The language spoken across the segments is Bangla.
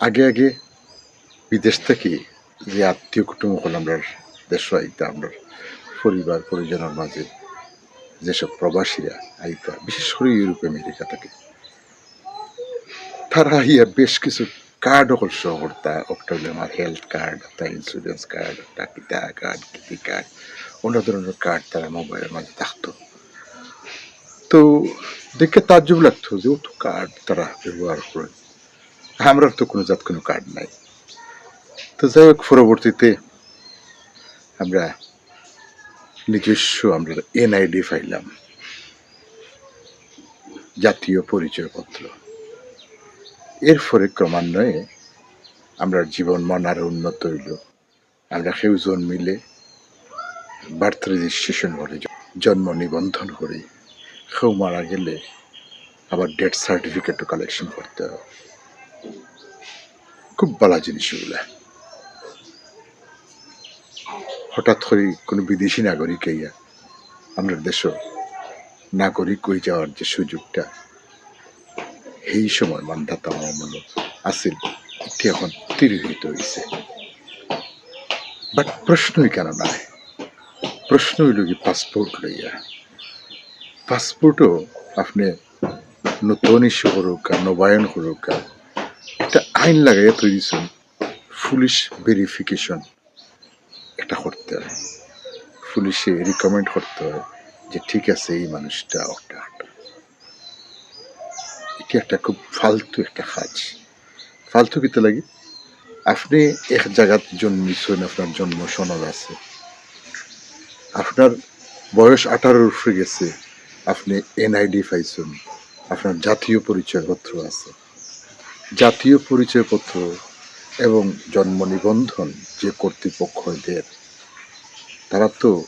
আগে আগে বিদেশ থেকে যে আত্মীয় কুটুম হল আমরা, দেশ আইতা, আমরা পরিবার, পরিজনের মাঝে যেসব প্রবাসীরা আইতা, বিশেষ করে ইউরোপ, আমেরিকা থেকে, তারা ইয়া বেশ কিছু কার্ড অকল শো করতা হলো আমার হেলথ কার্ড একটা ইন্স্যুরেন্স কার্ড একটা কিতা কার্ড কিতি কার্ড অন্য ধরনের কার্ড তারা মোবাইলের মাঝে থাকতো। তো দেখে তাজ্জব লাগতো যে অত কার্ড তারা ব্যবহার করে। আমরা তো কোনো জাত, কোনো কার্ড নাই। তো যাই হোক, পরবর্তীতে আমরা নিজস্ব আমরা এনআইডি ফাইলাম জাতীয় পরিচয়পত্র। এর ফলে ক্রমান্বয়ে আমরা জীবন মান আরও উন্নত হইল। আমরা কেউজন মিলে বার্থ রেজিস্ট্রেশন করে জন্ম নিবন্ধন করি। কেউ মারা গেলে আবার ডেথ সার্টিফিকেটও কালেকশন করতে হয়। খুব ভালো জিনিস এগুলা হঠাৎ করে কোনো বিদেশি নাগরিক ইয়া আমরা দেশ নাগরিক হয়ে যাওয়ার যে সুযোগটা, এই সময় মান্ধাতা আমল আসিল, এটি এখন তিরোহিত হয়েছে বাট প্রশ্নই কেন নাই? প্রশ্ন হইল কি পাসপোর্ট লইয়া। পাসপোর্টও আপনি নতুন ইস্যু করুক নবায়ন করুক একটা আইন লাগাইয়া তৈরিছেন পুলিশ ভেরিফিকেশন এটা করতে হয়। পুলিশে রিকমেন্ড করতে হয় যে ঠিক আছে এই মানুষটা ওটা এটি একটা খুব ফালতু একটা কাজ। ফালতু কিতে লাগে? আপনি এক জায়গাত জন্মিছেন, আপনার জন্ম সনদ আছে। আপনার বয়স আঠারোর উপরে গেছে, আপনি এনআইডি পাইছেন, আপনার জাতীয় পরিচয়পত্র আছে। জাতীয় পরিচয়পত্র এবং জন্ম নিবন্ধন যে কর্তৃপক্ষ দেয় তারা তো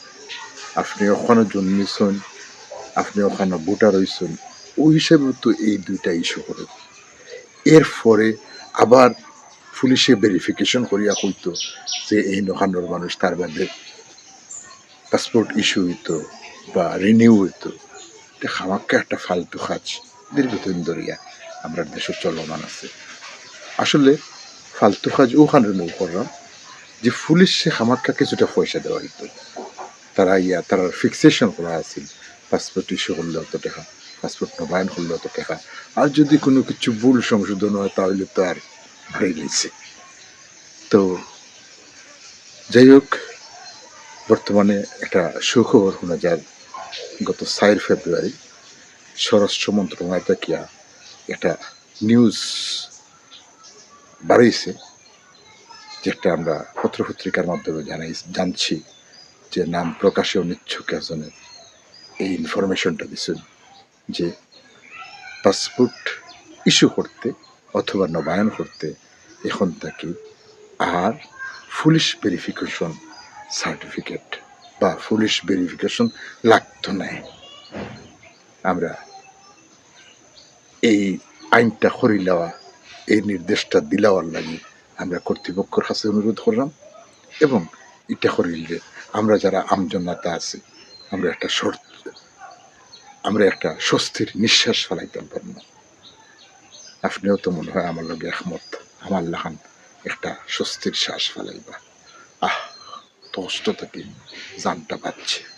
আপনি ওখানে জন্মিছেন, আপনি ওখানে ভোটার হয়েছেন ওই হিসেবে তো এই দুইটা ইস্যু করে। এরপরে আবার পুলিশে ভেরিফিকেশন করিয়া কইতো যে এই নখানোর মানুষ তার বাদে পাসপোর্ট ইস্যু হইতো বা রিনিউ হইতো। খামাক্কা একটা ফালতু কাজ দীর্ঘদিন ধরিয়া। আমরা দেশে চলমান আছে। আসলে ফালতু কাজ ওখানে নৌ করলাম যে পুলিশে খামাক্কা কিছুটা পয়সা দেওয়া হইতো। তারা ইয়া, তারা ফিক্সেশন করা আছিল। পাসপোর্ট ইস্যু করলে অত টাকা পাসপোর্ট নবায়ন করলে অত টাকা। আর যদি কোনো কিছু ভুল সংশোধন হয় তাহলে তো আর হারিয়ে নিচ্ছে তো যাই হোক, বর্তমানে একটা সুখবর শোনা যায়। গত চার ফেব্রুয়ারি স্বরাষ্ট্র মন্ত্রণালয় থেকে একটা নিউজ বাড়িয়েছে, যেটা আমরা পত্রপত্রিকার মাধ্যমে জানাই, জানছি যে নাম প্রকাশে অনিচ্ছুক একজনের। এই ইনফরমেশনটা দিচ্ছেন যে পাসপোর্ট ইস্যু করতে অথবা নবায়ন করতে এখন তাকে আর পুলিশ ভেরিফিকেশন সার্টিফিকেট বা পুলিশ ভেরিফিকেশন লাগতো না। আমরা এই আইনটা করি লওয়া এই নির্দেশটা দিলাওয়ার লাগে আমরা কর্তৃপক্ষের কাছে অনুরোধ করলাম এবং এটা করিলে আমরা যারা আমজনতা আছে, আমরা একটা শর্ত, আমরা একটা স্বস্তির নিঃশ্বাস ফেলাইতে পারব আপনিও তো মনে হয় আমার লগে একমত, আমার লাহান একটা স্বস্তির শ্বাস ফেলাইবা। আহ, কষ্ট থেকে জানটা পাচ্ছে।